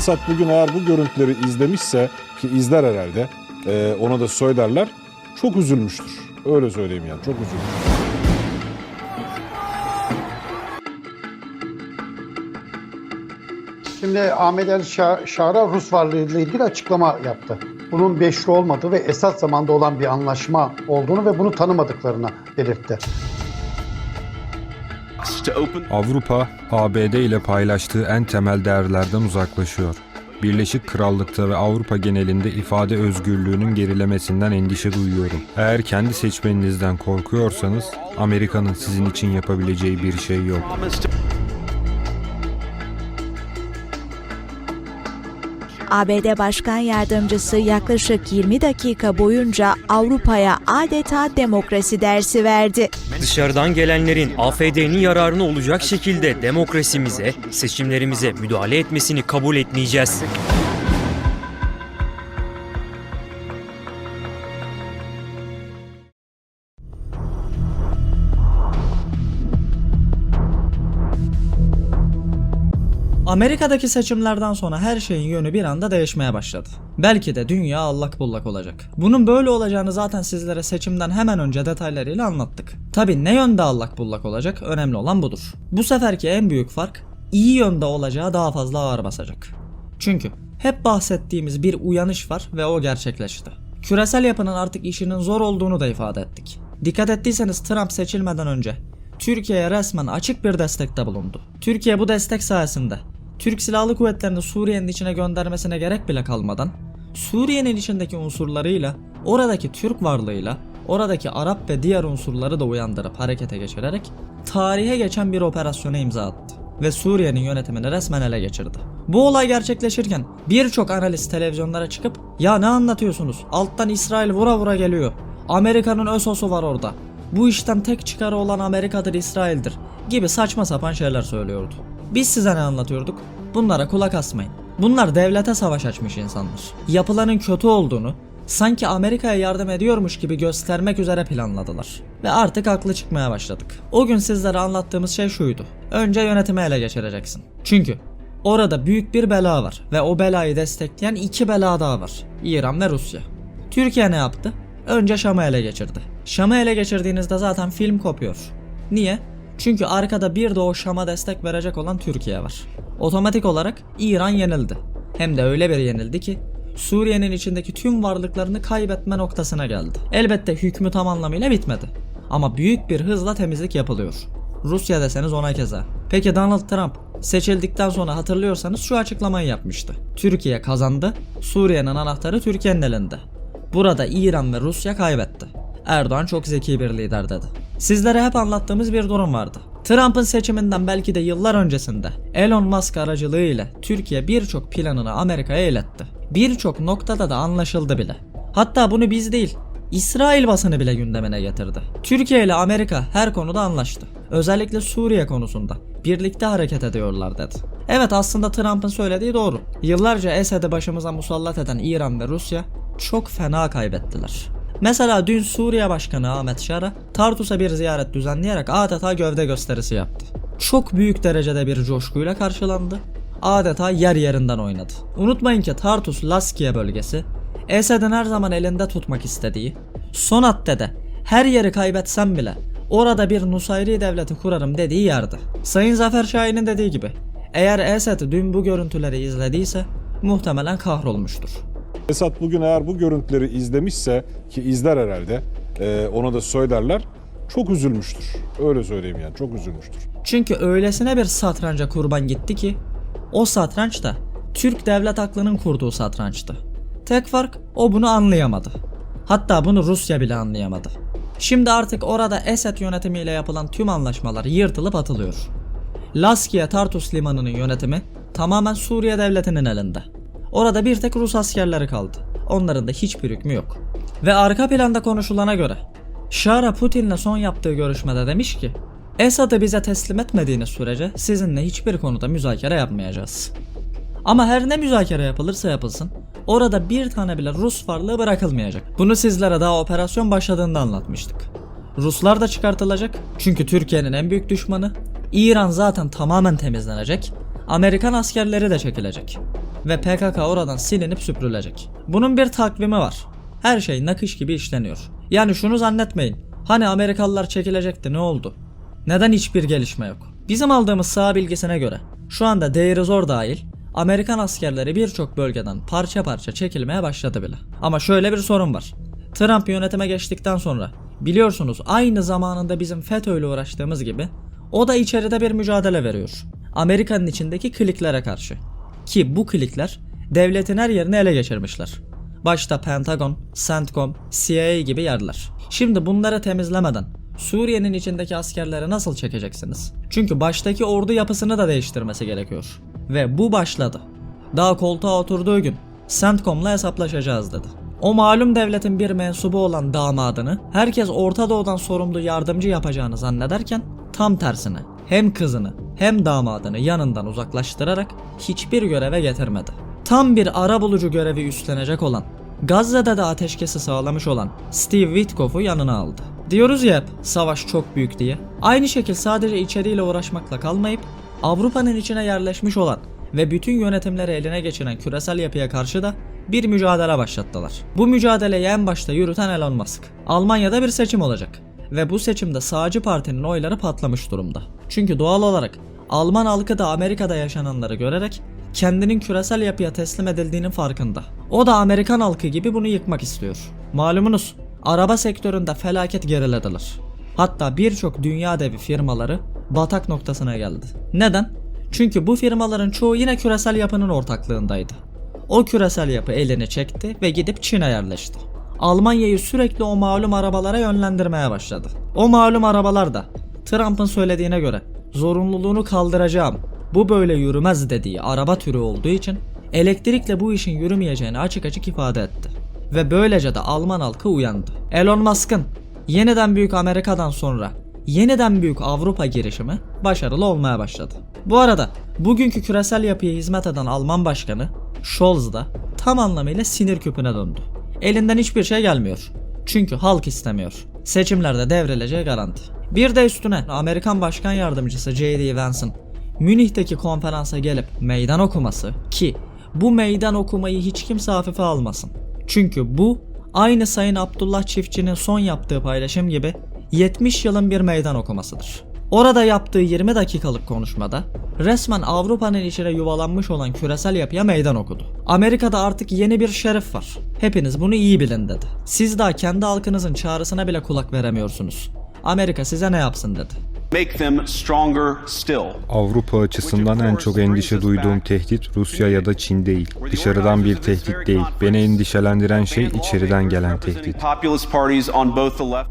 Esat bugün eğer bu görüntüleri izlemişse ki izler herhalde e, ona da söylerler çok üzülmüştür. Öyle söyleyeyim yani çok üzülmüştür. Şimdi Ahmet El Şa- Şara Rus varlığıyla ilgili açıklama yaptı. Bunun beşli olmadığı ve Esad zamanında olan bir anlaşma olduğunu ve bunu tanımadıklarını belirtti. Avrupa, ABD ile paylaştığı en temel değerlerden uzaklaşıyor. Birleşik Krallık'ta ve Avrupa genelinde ifade özgürlüğünün gerilemesinden endişe duyuyorum. Eğer kendi seçmeninizden korkuyorsanız, Amerika'nın sizin için yapabileceği bir şey yok. ABD Başkan Yardımcısı yaklaşık 20 dakika boyunca Avrupa'ya adeta demokrasi dersi verdi. Dışarıdan gelenlerin AFD'nin yararına olacak şekilde demokrasimize, seçimlerimize müdahale etmesini kabul etmeyeceğiz. Amerika'daki seçimlerden sonra her şeyin yönü bir anda değişmeye başladı. Belki de dünya allak bullak olacak. Bunun böyle olacağını zaten sizlere seçimden hemen önce detaylarıyla anlattık. Tabi ne yönde allak bullak olacak önemli olan budur. Bu seferki en büyük fark iyi yönde olacağı daha fazla ağır basacak. Çünkü hep bahsettiğimiz bir uyanış var ve o gerçekleşti. Küresel yapının artık işinin zor olduğunu da ifade ettik. Dikkat ettiyseniz Trump seçilmeden önce Türkiye'ye resmen açık bir destekte bulundu. Türkiye bu destek sayesinde Türk Silahlı Kuvvetleri'ni Suriye'nin içine göndermesine gerek bile kalmadan Suriye'nin içindeki unsurlarıyla, oradaki Türk varlığıyla, oradaki Arap ve diğer unsurları da uyandırıp harekete geçirerek tarihe geçen bir operasyona imza attı ve Suriye'nin yönetimini resmen ele geçirdi. Bu olay gerçekleşirken birçok analist televizyonlara çıkıp ya ne anlatıyorsunuz alttan İsrail vura vura geliyor Amerika'nın ÖSOS'u var orada bu işten tek çıkarı olan Amerika'dır İsrail'dir gibi saçma sapan şeyler söylüyordu. Biz size ne anlatıyorduk? Bunlara kulak asmayın. Bunlar devlete savaş açmış insanlar. Yapılanın kötü olduğunu, sanki Amerika'ya yardım ediyormuş gibi göstermek üzere planladılar. Ve artık haklı çıkmaya başladık. O gün sizlere anlattığımız şey şuydu. Önce yönetimi ele geçireceksin. Çünkü orada büyük bir bela var ve o belayı destekleyen iki bela daha var. İran ve Rusya. Türkiye ne yaptı? Önce Şam'ı ele geçirdi. Şam'ı ele geçirdiğinizde zaten film kopuyor. Niye? Çünkü arkada bir de o Şam'a destek verecek olan Türkiye var. Otomatik olarak İran yenildi. Hem de öyle bir yenildi ki Suriye'nin içindeki tüm varlıklarını kaybetme noktasına geldi. Elbette hükmü tam anlamıyla bitmedi. Ama büyük bir hızla temizlik yapılıyor. Rusya deseniz ona keza. Peki Donald Trump seçildikten sonra hatırlıyorsanız şu açıklamayı yapmıştı. Türkiye kazandı, Suriye'nin anahtarı Türkiye'nin elinde. Burada İran ve Rusya kaybetti. Erdoğan çok zeki bir lider dedi. Sizlere hep anlattığımız bir durum vardı. Trump'ın seçiminden belki de yıllar öncesinde Elon Musk aracılığıyla Türkiye birçok planını Amerika'ya iletti. Birçok noktada da anlaşıldı bile. Hatta bunu biz değil, İsrail basını bile gündemine getirdi. Türkiye ile Amerika her konuda anlaştı. Özellikle Suriye konusunda birlikte hareket ediyorlar dedi. Evet aslında Trump'ın söylediği doğru. Yıllarca Esed'i başımıza musallat eden İran ve Rusya çok fena kaybettiler. Mesela dün Suriye Başkanı Ahmet Şara Tartus'a bir ziyaret düzenleyerek adeta gövde gösterisi yaptı. Çok büyük derecede bir coşkuyla karşılandı. Adeta yer yerinden oynadı. Unutmayın ki Tartus Laskiye bölgesi Esed'in her zaman elinde tutmak istediği, son haddede her yeri kaybetsem bile orada bir Nusayri devleti kurarım dediği yerdi. Sayın Zafer Şahin'in dediği gibi eğer Esed dün bu görüntüleri izlediyse muhtemelen kahrolmuştur. Esat bugün eğer bu görüntüleri izlemişse ki izler herhalde e, ona da söylerler çok üzülmüştür. Öyle söyleyeyim yani çok üzülmüştür. Çünkü öylesine bir satranca kurban gitti ki o satranç da Türk devlet aklının kurduğu satrançtı. Tek fark o bunu anlayamadı. Hatta bunu Rusya bile anlayamadı. Şimdi artık orada Esed yönetimiyle yapılan tüm anlaşmalar yırtılıp atılıyor. Laskiye Tartus limanının yönetimi tamamen Suriye devletinin elinde. Orada bir tek Rus askerleri kaldı. Onların da hiçbir hükmü yok. Ve arka planda konuşulana göre Şara Putin'le son yaptığı görüşmede demiş ki Esad'ı bize teslim etmediğiniz sürece sizinle hiçbir konuda müzakere yapmayacağız. Ama her ne müzakere yapılırsa yapılsın orada bir tane bile Rus varlığı bırakılmayacak. Bunu sizlere daha operasyon başladığında anlatmıştık. Ruslar da çıkartılacak çünkü Türkiye'nin en büyük düşmanı. İran zaten tamamen temizlenecek. Amerikan askerleri de çekilecek. Ve PKK oradan silinip süpürülecek. Bunun bir takvimi var. Her şey nakış gibi işleniyor. Yani şunu zannetmeyin. Hani Amerikalılar çekilecekti ne oldu? Neden hiçbir gelişme yok? Bizim aldığımız saha bilgisine göre şu anda Deir ez-Zor dahil Amerikan askerleri birçok bölgeden parça parça çekilmeye başladı bile. Ama şöyle bir sorun var. Trump yönetime geçtikten sonra biliyorsunuz aynı zamanında bizim FETÖ ile uğraştığımız gibi o da içeride bir mücadele veriyor. Amerika'nın içindeki kliklere karşı. Ki bu klikler devletin her yerini ele geçirmişler. Başta Pentagon, CENTCOM, CIA gibi yerler. Şimdi bunları temizlemeden Suriye'nin içindeki askerleri nasıl çekeceksiniz? Çünkü baştaki ordu yapısını da değiştirmesi gerekiyor. Ve bu başladı. Daha koltuğa oturduğu gün CENTCOM'la hesaplaşacağız dedi. O malum devletin bir mensubu olan damadını herkes Orta Doğu'dan sorumlu yardımcı yapacağını zannederken tam tersine hem kızını hem damadını yanından uzaklaştırarak hiçbir göreve getirmedi. Tam bir ara bulucu görevi üstlenecek olan Gazze'de de ateşkesi sağlamış olan Steve Witkoff'u yanına aldı. Diyoruz ya hep savaş çok büyük diye. Aynı şekil sadece içeriğiyle uğraşmakla kalmayıp Avrupa'nın içine yerleşmiş olan ve bütün yönetimleri eline geçiren küresel yapıya karşı da bir mücadele başlattılar. Bu mücadeleyi en başta yürüten Elon Musk. Almanya'da bir seçim olacak ve bu seçimde sağcı partinin oyları patlamış durumda. Çünkü doğal olarak Alman halkı da Amerika'da yaşananları görerek kendinin küresel yapıya teslim edildiğinin farkında. O da Amerikan halkı gibi bunu yıkmak istiyor. Malumunuz araba sektöründe felaket gerilediler. Hatta birçok dünya devi firmaları batak noktasına geldi. Neden? Çünkü bu firmaların çoğu yine küresel yapının ortaklığındaydı. O küresel yapı elini çekti ve gidip Çin'e yerleşti. Almanya'yı sürekli o malum arabalara yönlendirmeye başladı. O malum arabalar da Trump'ın söylediğine göre zorunluluğunu kaldıracağım. Bu böyle yürümez dediği araba türü olduğu için elektrikle bu işin yürümeyeceğini açık açık ifade etti. Ve böylece de Alman halkı uyandı. Elon Musk'ın yeniden büyük Amerika'dan sonra yeniden büyük Avrupa girişimi başarılı olmaya başladı. Bu arada bugünkü küresel yapıya hizmet eden Alman başkanı Scholz da tam anlamıyla sinir küpüne döndü. Elinden hiçbir şey gelmiyor. Çünkü halk istemiyor. Seçimlerde devrileceği garanti. Bir de üstüne Amerikan Başkan Yardımcısı J.D. Vance'ın Münih'teki konferansa gelip meydan okuması ki bu meydan okumayı hiç kimse hafife almasın. Çünkü bu aynı Sayın Abdullah Çiftçi'nin son yaptığı paylaşım gibi 70 yılın bir meydan okumasıdır. Orada yaptığı 20 dakikalık konuşmada resmen Avrupa'nın içine yuvalanmış olan küresel yapıya meydan okudu. Amerika'da artık yeni bir şerif var. Hepiniz bunu iyi bilin dedi. Siz daha kendi halkınızın çağrısına bile kulak veremiyorsunuz. Amerika size ne yapsın dedi. make them stronger still. Avrupa açısından en çok endişe duyduğum tehdit Rusya ya da Çin değil. Dışarıdan bir tehdit değil. Beni endişelendiren şey içeriden gelen tehdit.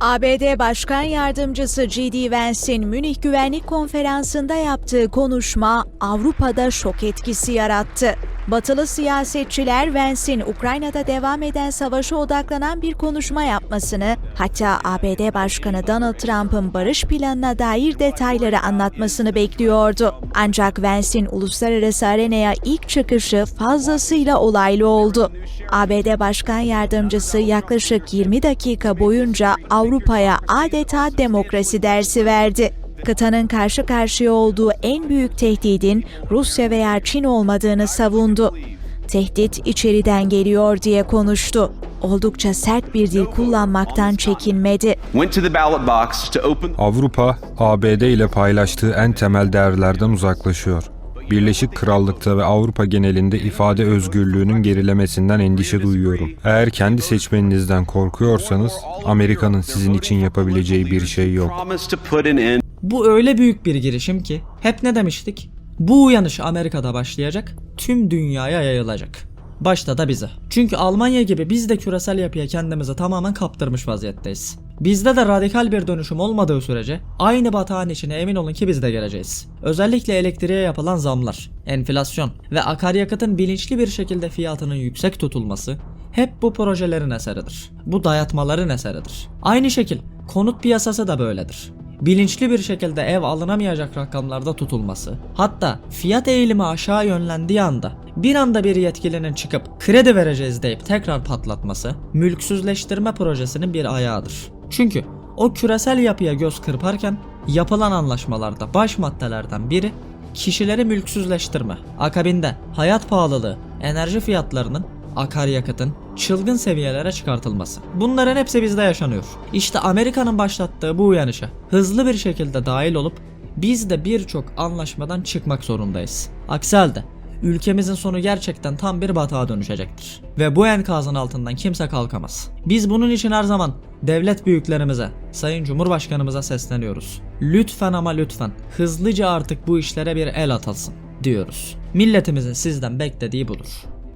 ABD Başkan Yardımcısı J.D. Vance'in Münih Güvenlik Konferansı'nda yaptığı konuşma Avrupa'da şok etkisi yarattı. Batılı siyasetçiler Vance'in Ukrayna'da devam eden savaşa odaklanan bir konuşma yapmasını, hatta ABD Başkanı Donald Trump'ın barış planına dair detayları anlatmasını bekliyordu. Ancak Vance'in uluslararası arenaya ilk çıkışı fazlasıyla olaylı oldu. ABD Başkan Yardımcısı yaklaşık 20 dakika boyunca Avrupa'ya adeta demokrasi dersi verdi. Kıtanın karşı karşıya olduğu en büyük tehdidin Rusya veya Çin olmadığını savundu. Tehdit içeriden geliyor diye konuştu. Oldukça sert bir dil kullanmaktan çekinmedi. Avrupa, ABD ile paylaştığı en temel değerlerden uzaklaşıyor. Birleşik Krallık'ta ve Avrupa genelinde ifade özgürlüğünün gerilemesinden endişe duyuyorum. Eğer kendi seçmeninizden korkuyorsanız, Amerika'nın sizin için yapabileceği bir şey yok. Bu öyle büyük bir girişim ki hep ne demiştik? Bu uyanış Amerika'da başlayacak, tüm dünyaya yayılacak. Başta da bize. Çünkü Almanya gibi biz de küresel yapıya kendimizi tamamen kaptırmış vaziyetteyiz. Bizde de radikal bir dönüşüm olmadığı sürece aynı batağın içine emin olun ki biz de geleceğiz. Özellikle elektriğe yapılan zamlar, enflasyon ve akaryakıtın bilinçli bir şekilde fiyatının yüksek tutulması hep bu projelerin eseridir. Bu dayatmaların eseridir. Aynı şekil konut piyasası da böyledir bilinçli bir şekilde ev alınamayacak rakamlarda tutulması, hatta fiyat eğilimi aşağı yönlendiği anda bir anda bir yetkilinin çıkıp kredi vereceğiz deyip tekrar patlatması, mülksüzleştirme projesinin bir ayağıdır. Çünkü o küresel yapıya göz kırparken yapılan anlaşmalarda baş maddelerden biri kişileri mülksüzleştirme, akabinde hayat pahalılığı enerji fiyatlarının, akaryakıtın çılgın seviyelere çıkartılması. Bunların hepsi bizde yaşanıyor. İşte Amerika'nın başlattığı bu uyanışa hızlı bir şekilde dahil olup biz de birçok anlaşmadan çıkmak zorundayız. Aksi halde ülkemizin sonu gerçekten tam bir batağa dönüşecektir. Ve bu enkazın altından kimse kalkamaz. Biz bunun için her zaman devlet büyüklerimize, Sayın Cumhurbaşkanımıza sesleniyoruz. Lütfen ama lütfen hızlıca artık bu işlere bir el atılsın diyoruz. Milletimizin sizden beklediği budur.